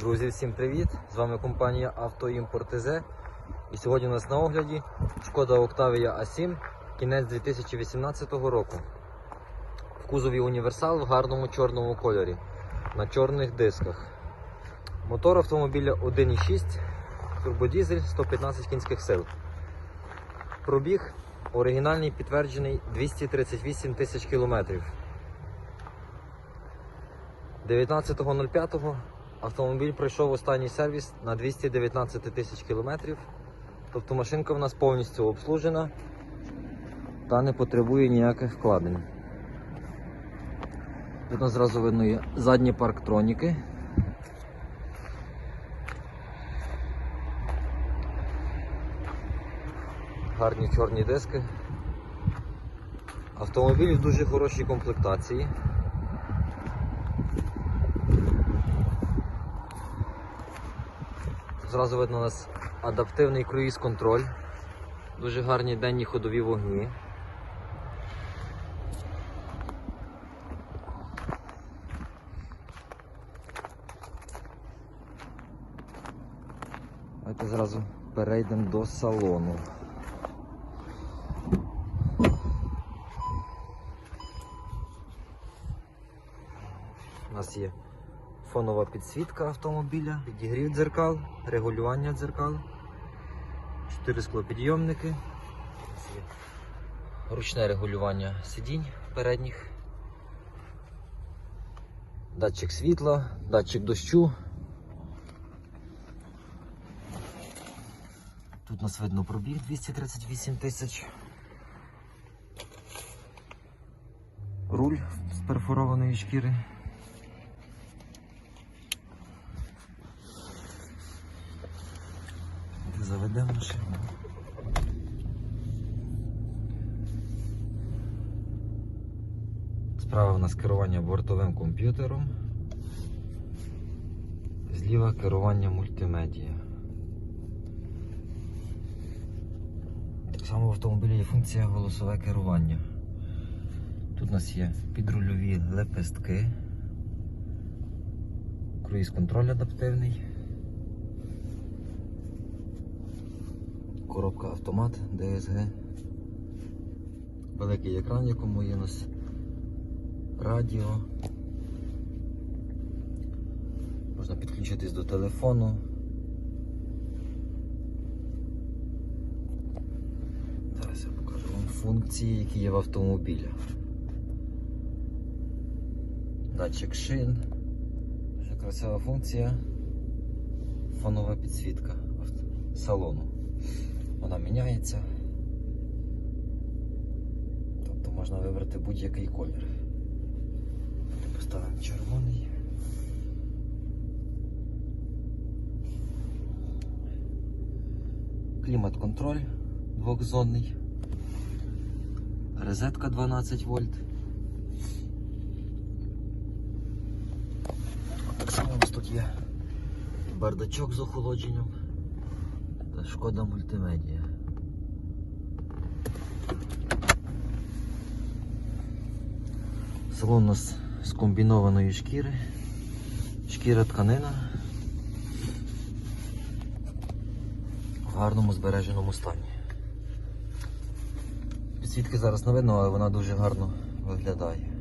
Друзі, всім привіт! З вами компанія «Автоімпорт ТЗ. І сьогодні у нас на огляді шкода Octavia A7, кінець 2018 року. В кузові універсал в гарному чорному кольорі на чорних дисках. Мотор автомобіля 1.6, турбодізель 115 кінських сил. Пробіг оригінальний підтверджений 238 тисяч кілометрів. 19.05 автомобіль пройшов останній сервіс на 219 тисяч кілометрів. Тобто машинка в нас повністю обслужена та не потребує ніяких вкладень. Тут нас зразу видно є задні парктроніки. Гарні чорні диски. Автомобіль в дуже хорошій комплектації. Зразу видно у нас адаптивний круїз-контроль. Дуже гарні денні ходові вогні. Давайте зразу перейдемо до салону. У нас є фонова підсвітка автомобіля, підігрів дзеркал, регулювання дзеркал, 4 склопідйомники, ручне регулювання сидінь передніх, датчик світла, датчик дощу. Тут нас видно пробіг 238 тисяч. Руль з перфорованої шкіри. Заведемо машину. Справа у нас керування бортовим комп'ютером. Зліва керування мультимедіа. Так само в автомобілі є функція голосове керування. Тут у нас є підрульові лепестки, круїз-контроль адаптивний. Коробка автомат DSG. Великий екран, якому є нас радіо. Можна підключитись до телефону. Зараз я покажу вам функції, які є в автомобілях. Датчик шин. Дуже красива функція. Фонова підсвітка салону. Вона міняється. Тобто можна вибрати будь-який колір. Поставимо червоний. Клімат-контроль двохзонний. Розетка 12 вольт. Так само у нас тут є бардачок з охолодженням шкода мультимедіа. Салон у нас з комбінованої шкіри. Шкіра тканина в гарному збереженому стані. Підсвітки зараз не видно, але вона дуже гарно виглядає.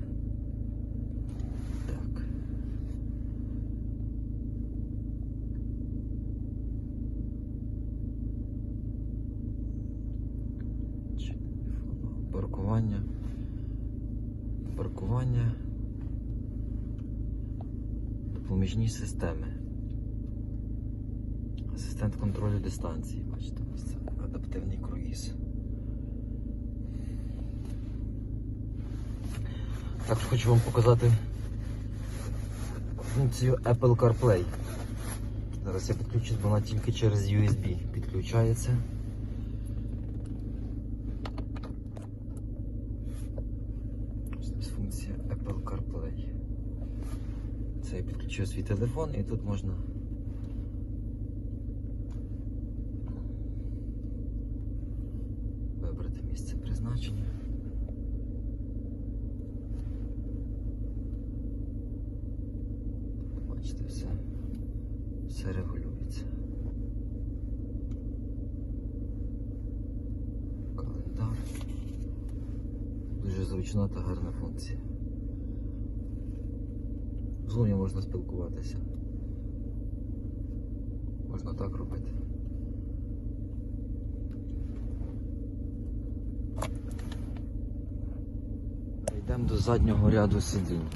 Паркування. Паркування. Допоміжні системи. Асистент контролю дистанції, бачите, ось це адаптивний круїз. Також хочу вам показати функцію Apple CarPlay. Зараз я підключусь, вона тільки через USB підключається. Ось ось функція Apple CarPlay. Це я підключив свій телефон і тут можна вибрати місце призначення. Бачите все. все регулюється. Календар. Дуже зручна та гарна функція. З можна спілкуватися. Можна так робити. Йдемо до заднього ряду сидінь.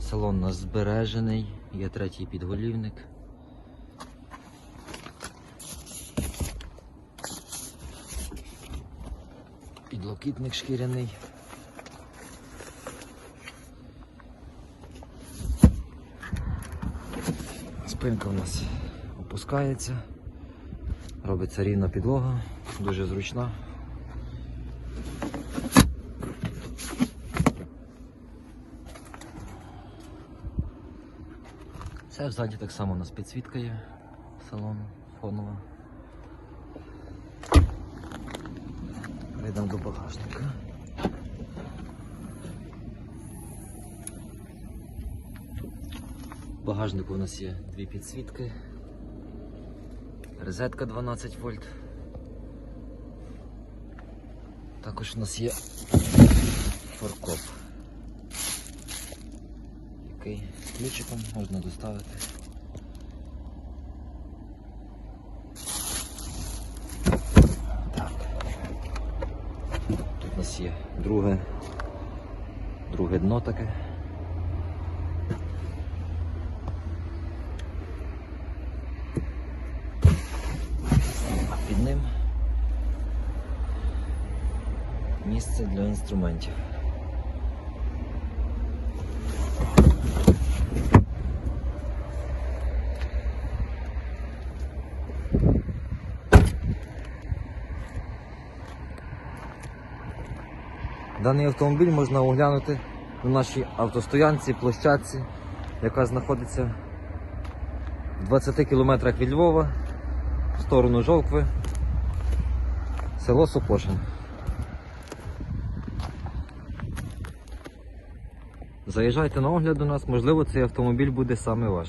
Салон у нас збережений, є третій підголівник. Підлокітник шкіряний. Спинка у нас опускається, робиться рівна підлога, дуже зручна. Це ззаді так само у нас підсвітка є салону фонова. Перейдемо до багажника. Багажнику у нас є дві підсвітки, розетка 12 вольт. Також у нас є форкоп, який ключиком можна доставити. Так. Тут у нас є друге, друге дно таке. А місце для інструментів. Даний автомобіль можна оглянути на нашій автостоянці, площадці, яка знаходиться в 20 кілометрах від Львова, в сторону Жовкви, село Сокошин. Заїжджайте на огляд до нас, можливо, цей автомобіль буде саме ваш.